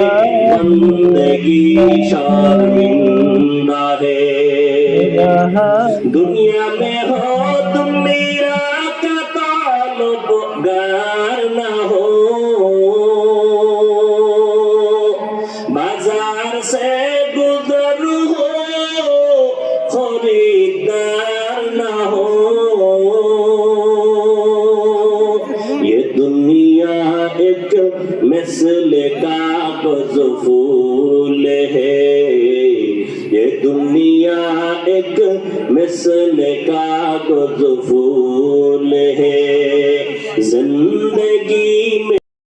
বন্দগি শর্মিন্দা হে দুনিয়া মে হো তুম মেরা কা ये दुनिया एक मिसल का फूल है ये दुनिया एक मिसल का फूल है जिंदगी में